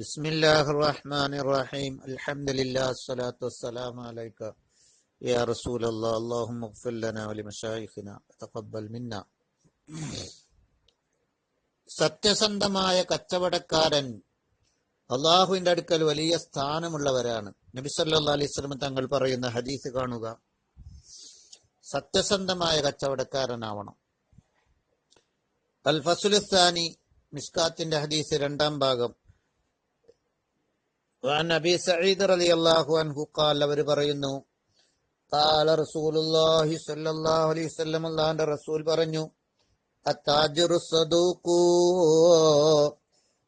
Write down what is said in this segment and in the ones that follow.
بسم الله الرحمن الرحيم الحمد لله الصلاة والسلام عليك يا رسول الله اللهم اغفر لنا ولمشايخنا تقبل منا സത്യസന്ധമായ കച്ചവടക്കാരൻ അള്ളാഹുവിന്റെ അടുക്കൽ വലിയ സ്ഥാനമുള്ളവരാണ് നബി സല്ലല്ലാഹു അലൈഹി വസല്ലം തങ്ങൾ പറയുന്ന ഹദീസ് കാണുക സത്യസന്ധമായ കച്ചവടക്കാരനാവണം അൽ ഫസുലുസ്ഥാനി മിസ്കാത്തിന്റെ ഹദീസ് രണ്ടാം ഭാഗം നബി സഈദ് റളിയല്ലാഹു അൻഹു ഖാൽ അവർ പറയുന്നു കാല റസൂലുല്ലാഹി സല്ലല്ലാഹു അലൈഹി വസല്ലം അല്ലാഹുവിന്റെ റസൂൽ പറഞ്ഞു അത്താജിറു സദൂഖു.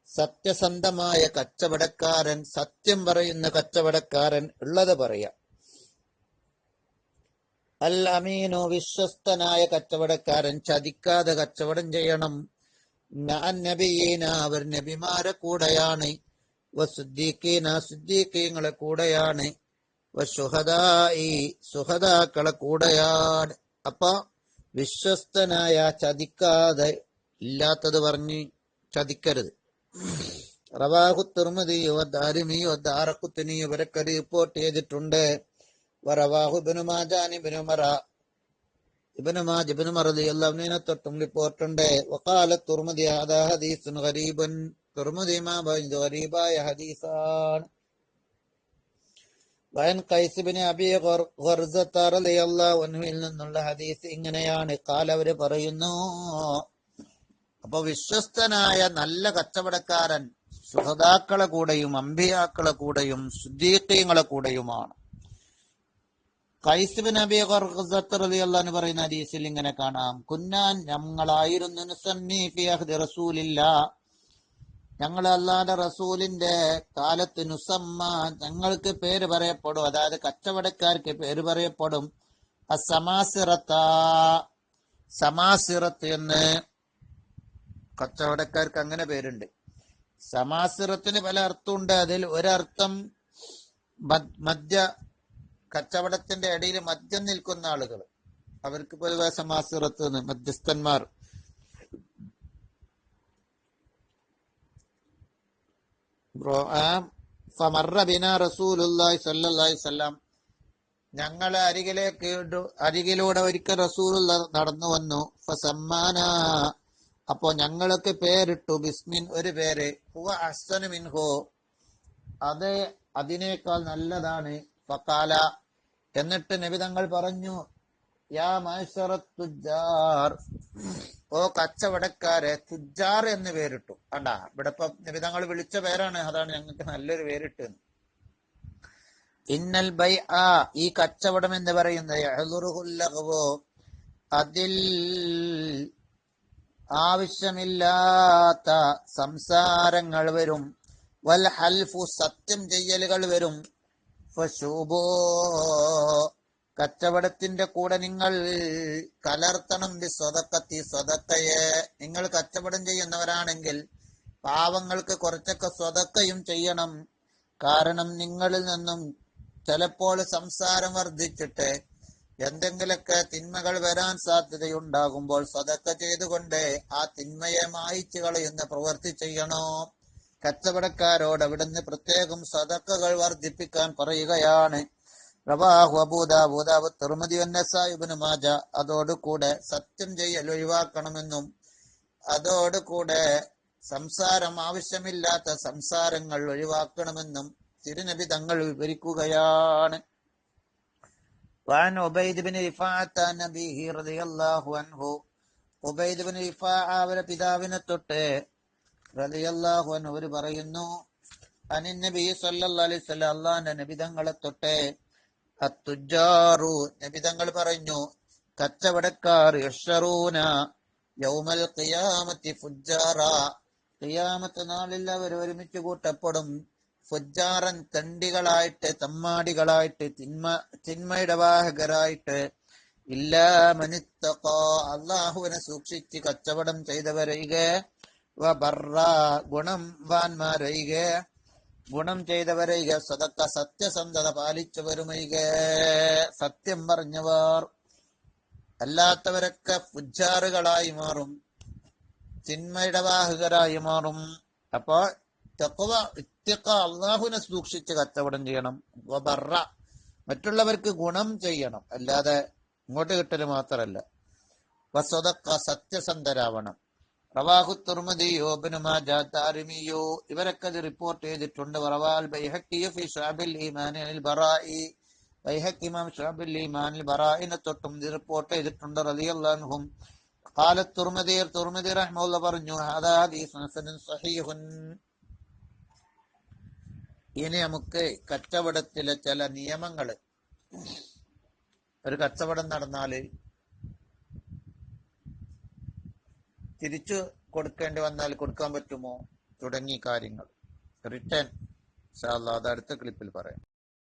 സത്യസന്ധമായ കച്ചവടക്കാരൻ സത്യം പറയുന്ന കച്ചവടക്കാരൻ ഉള്ളത് പറയാം. അൽ അമീനു വിശ്വസ്തനായ കച്ചവടക്കാരൻ ചതിക്കാതെ കച്ചവടം ചെയ്യണം. നബിയീന അവർ നബിമാരെ കൂടെയാണ്. വസുദ്ദീഖീന കൂടെയാണ്. സുഹദാക്കളെ കൂടെയാണ്. അപ്പൊ വിശ്വസ്തനായ ചതിക്കാതെ ഇല്ലാത്തത് പറഞ്ഞ് ചതിക്കരുത്. റവാഹു തുർമതി ദാരിമിയോ ദാറക്കുത്തിനിയോ ഇവരൊക്കെ റിപ്പോർട്ട് ചെയ്തിട്ടുണ്ട്. വറവാഹു തൊട്ടും റിപ്പോർട്ടുണ്ട് വക്കാല തുർമതി ആദാ ഹദീസുൻ ഗരീബൻ തുർമതി മാ ബൈദു ഗരീബായ ഹദീസാണ് വയൻ കൈസിബിന് അബി റളിയല്ലാഹുവിൽ നിന്നുള്ള ഹദീസ് ഇങ്ങനെയാണ്. കാല അവർ പറയുന്നു അപ്പൊ വിശ്വസ്തനായ നല്ല കച്ചവടക്കാരൻ സുഹതാക്കളെ കൂടെയും അമ്പിയാക്കളെ കൂടെയും സുദ്ദീഖീങ്ങളെ കൂടെയുമാണ്. കൈസിബിൻ അബി റളിയല്ലാഹു പറയുന്ന ഹദീസിൽ ഇങ്ങനെ കാണാം. കുന്നാൻ ഞങ്ങളായിരുന്നു ഞങ്ങൾ അല്ലാതെ റസൂലിന്റെ കാലത്ത് നുസമ്മ ഞങ്ങൾക്ക് പേര് പറയപ്പെടും. അതായത് കച്ചവടക്കാർക്ക് പേര് പറയപ്പെടും. അസമാസിറത്ത. സമാസിറത്ത് എന്ന് കച്ചവടക്കാർക്ക് അങ്ങനെ പേരുണ്ട്. സമാസിറത്തിന് പല അർത്ഥമുണ്ട്. അതിൽ ഒരർത്ഥം മദ്യ കച്ചവടത്തിന്റെ ഇടയിൽ മദ്യം നിൽക്കുന്ന ആളുകൾ അവർക്ക് പൊതുവെ സമാസിറത്ത് മധ്യസ്ഥന്മാർ ഫമറ ഞങ്ങളെ അരികിലേക്ക് അരികിലൂടെ ഒരിക്കൽ റസൂൽ നടന്നു വന്നു. ഫസമ്മാന. അപ്പോ ഞങ്ങൾക്ക് പേരിട്ടു. ബിസ്മിൻ ഒരു പേര്. ഹുവ മിൻഹു. അത് അതിനേക്കാൾ നല്ലതാണ്. എന്നിട്ട് നബി തങ്ങൾ പറഞ്ഞു ഓ കച്ചവടക്കാരെ തുജാർ എന്ന് പേരിട്ടു. കണ്ട ഇവിടെ ഇപ്പൊ നിബിതങ്ങൾ വിളിച്ച പേരാണ് അതാണ് ഞങ്ങൾക്ക് നല്ലൊരു പേരിട്ട് ഇന്നൽ ബൈ ആ ഈ കച്ചവടം എന്ന് പറയുന്നത് അതിൽ ആവശ്യമില്ലാത്ത സംസാരങ്ങൾ വരും. വൽ ഹൽഫു സത്യം ചെയ്യലുകൾ വരും. കച്ചവടത്തിന്റെ കൂടെ നിങ്ങൾ കലർത്തണം ബി സ്വതക്കത്തി സ്വതക്കയെ. നിങ്ങൾ കച്ചവടം ചെയ്യുന്നവരാണെങ്കിൽ പാവങ്ങൾക്ക് കുറച്ചൊക്കെ സ്വതക്കയും ചെയ്യണം. കാരണം നിങ്ങളിൽ നിന്നും ചിലപ്പോൾ സംസാരം വർദ്ധിച്ചിട്ട് എന്തെങ്കിലൊക്കെ തിന്മകൾ വരാൻ സാധ്യതയുണ്ടാകുമ്പോൾ സ്വതക്ക ചെയ്തുകൊണ്ട് ആ തിന്മയെ മായിച്ചു കളയുന്ന പ്രവൃത്തി ചെയ്യണോ? കച്ചവടക്കാരോട് അവിടുന്ന് പ്രത്യേകം സ്വതക്കകൾ വർദ്ധിപ്പിക്കാൻ പറയുകയാണ്. റവാഹു അബൂദാബൂദാബ് തിറുമതി വന്നസായിബിന് മാജ അതോടുകൂടെ സത്യം ചെയ്യൽ ഒഴിവാക്കണമെന്നും അതോടുകൂടെ സംസാരം ആവശ്യമില്ലാത്ത സംസാരങ്ങൾ ഒഴിവാക്കണമെന്നും തിരുനബി തങ്ങൾ വിവരിക്കുകയാണ് وعن عبيد بن رفاعة نبيه رضي الله عنه ഉബൈദ് ബിൻ റിഫാഅ അവരെ പിതാവിനെ തൊട്ട് റളിയല്ലാഹു അൻഹു അവർ പറയുന്നു അനിൻ നബി സല്ലല്ലാഹു അലൈഹി വസല്ലം അല്ലാഹുവിന്റെ നബി തങ്ങളെ തൊട്ട് അത്തുജാറു നബിതങ്ങൾ പറഞ്ഞു കച്ചവടക്കാർ യഷറൂന യൗമൽ ഖിയാമത്തി ഫുജാറ ഖിയാമത്ത് നാളിൽ അവർ ഒരുമിച്ച് കൂട്ടപ്പെടും. ഫുജാറൻ തണ്ടികളായിട്ട് തമ്മാടികളായിട്ട് തിന്മ തിന്മയുടെ വാഹകരായിട്ട്. ഇല്ലാ മനിത്തക്കോ അള്ളാഹുവിനെ സൂക്ഷിച്ച് കച്ചവടം ചെയ്തവരൊഴികെ ബർറ ഗുണം വാൻമാരൊഴികെ ഗുണം ചെയ്തവരൈക സ്വതക്ക സത്യസന്ധത പാലിച്ചവരുമൈക സത്യം പറഞ്ഞവർ അല്ലാത്തവരൊക്കെ ഫുജാറുകളായി മാറും ചിന്മയിടവാഹകരായി മാറും. അപ്പോ തെക്കുവ ഇത്യക്ക അള്ളാഹുവിനെ സൂക്ഷിച്ച് കച്ചവടം ചെയ്യണം. വബറ മറ്റുള്ളവർക്ക് ഗുണം ചെയ്യണം. അല്ലാതെ ഇങ്ങോട്ട് കിട്ടൽ മാത്രമല്ല വസ്വതക്ക സത്യസന്ധരാവണം. റവാഹു തുർമദിയോ ബിനുമാജ താരിമിയോ ഇവരൊക്കെ ഇത് റിപ്പോർട്ട് ചെയ്തിട്ടുണ്ട് വറവാൽ ബൈഹക്കിയോ ഫി ഷാബിൽ ഈമാനിൽ ബറായി ബൈഹക്ക് ഇമാം ഷാബിൽ ഈമാനിൽ ബറായിനെ തൊട്ടും ഇത് റിപ്പോർട്ട് ചെയ്തിട്ടുണ്ട് റളിയല്ലാഹും قال الترمذي الترمذي رحمه الله പറഞ്ഞു هذا حديث حسن صحيح ഇനി നമുക്ക് കച്ചവടത്തിലെ ചില നിയമങ്ങൾ ഒരു കച്ചവടം നടന്നാല് തിരിച്ചു കൊടുക്കേണ്ടി വന്നാൽ കൊടുക്കാൻ പറ്റുമോ? തുടങ്ങി കാര്യങ്ങൾ. റിട്ടേൺ അത് അടുത്ത ക്ലിപ്പിൽ പറയാം.